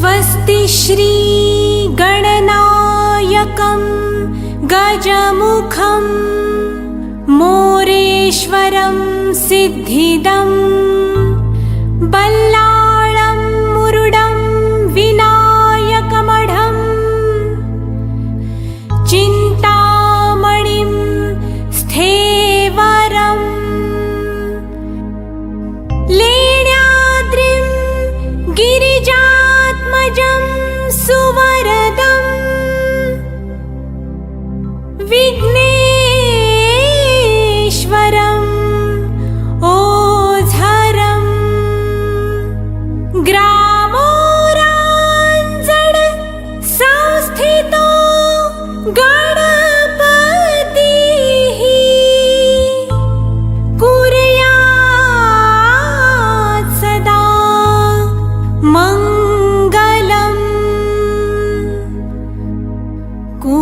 स्वस्ति श्रीगणनायकं गजमुखं मोरेश्वरं सिद्धिदम्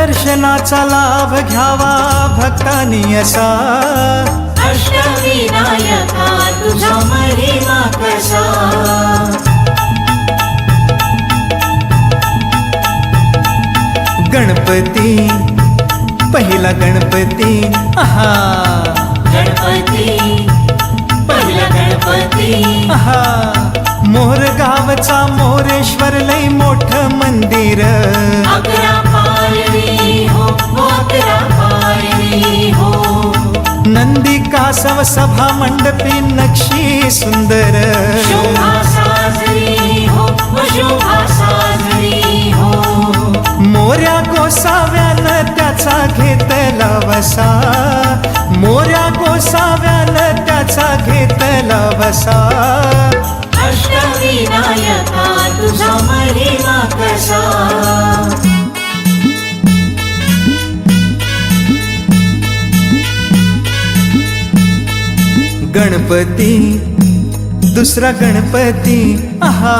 दर्शनाचा लाभ घ्यावा भक्तानी असा. अष्टविनायका तुझा महिमा कसा? गणपती पहिला गणपती आहा. गणपती पहिला गणपती. आहा. मोर गावचा मोरेश्वर लय मोठ मंदिर. हो। नंदी कासव सभा मंडपी नक्षी सुंदर। हो हो हो। मोऱ्या गोसाव्यानं त्याचा घेतला वसा मोऱ्या गोसाव्यानं त्याचा घेतला वसा अष्टविनायका तुझा महिमा कसा गणपती दुसरा गणपती आहा.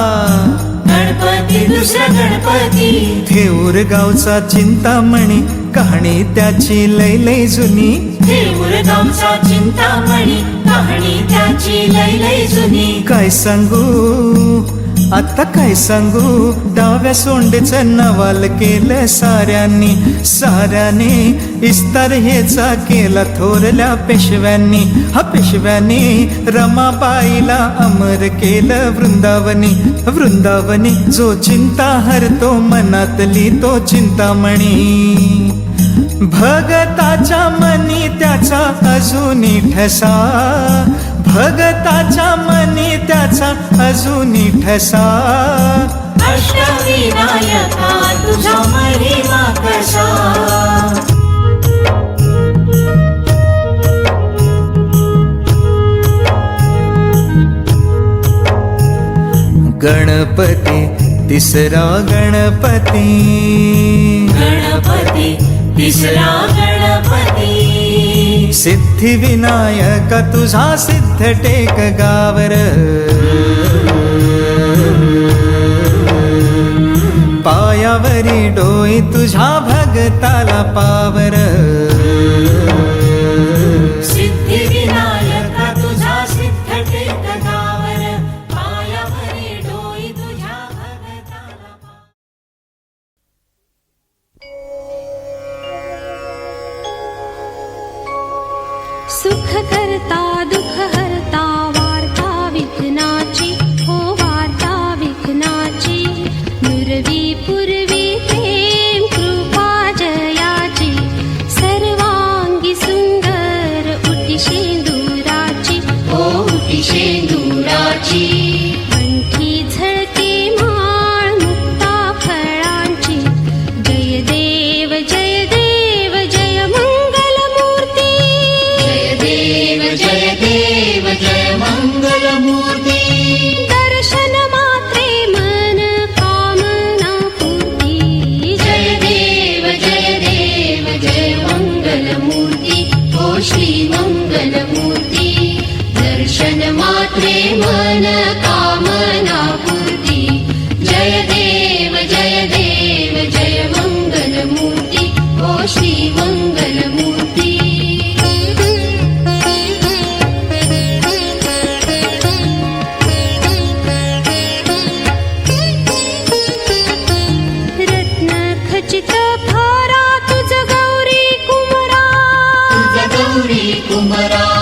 गणपती दुसरा गणपती. थेऊर गावचा चिंतामणी कहाणी त्याची लय लय जुनी. देऊर गावचा चिंतामणी कहाणी त्याची लय लय जुनी. काय सांगू? आता काय सांगू? डाव्या सोंडेच नवाल केलं साऱ्यांनी. साऱ्याने इस्तार हेचा केला थोरल्या पेशव्यांनी. हा पेशव्यांनी रमाबाईला अमर केलं वृंदावनी. वृंदावनी जो चिंता हरतो मनातली तो चिंतामणी. भगताच्या मनी त्याचा अजूनी ठसा. भगताच्या मनी त्याचा अजूनी ठसा. अष्टविनायका तुझा महिमा कसा? गणपती तिसरा गणपती. गणपती तिसरा गणपती. सिद्धिविनायक तुझा सिद्ध टेक गावर. पायावरी डोई तुझा भगताला पावर. सुखकर्ता कर्ता कामना मूर्ति जय देव जय देव जय मङ्गल मूर्ति। ओषी मङ्गल मूर्ति। रत् खचका भारा तु जगौरी कुमरागौरी कुमरा।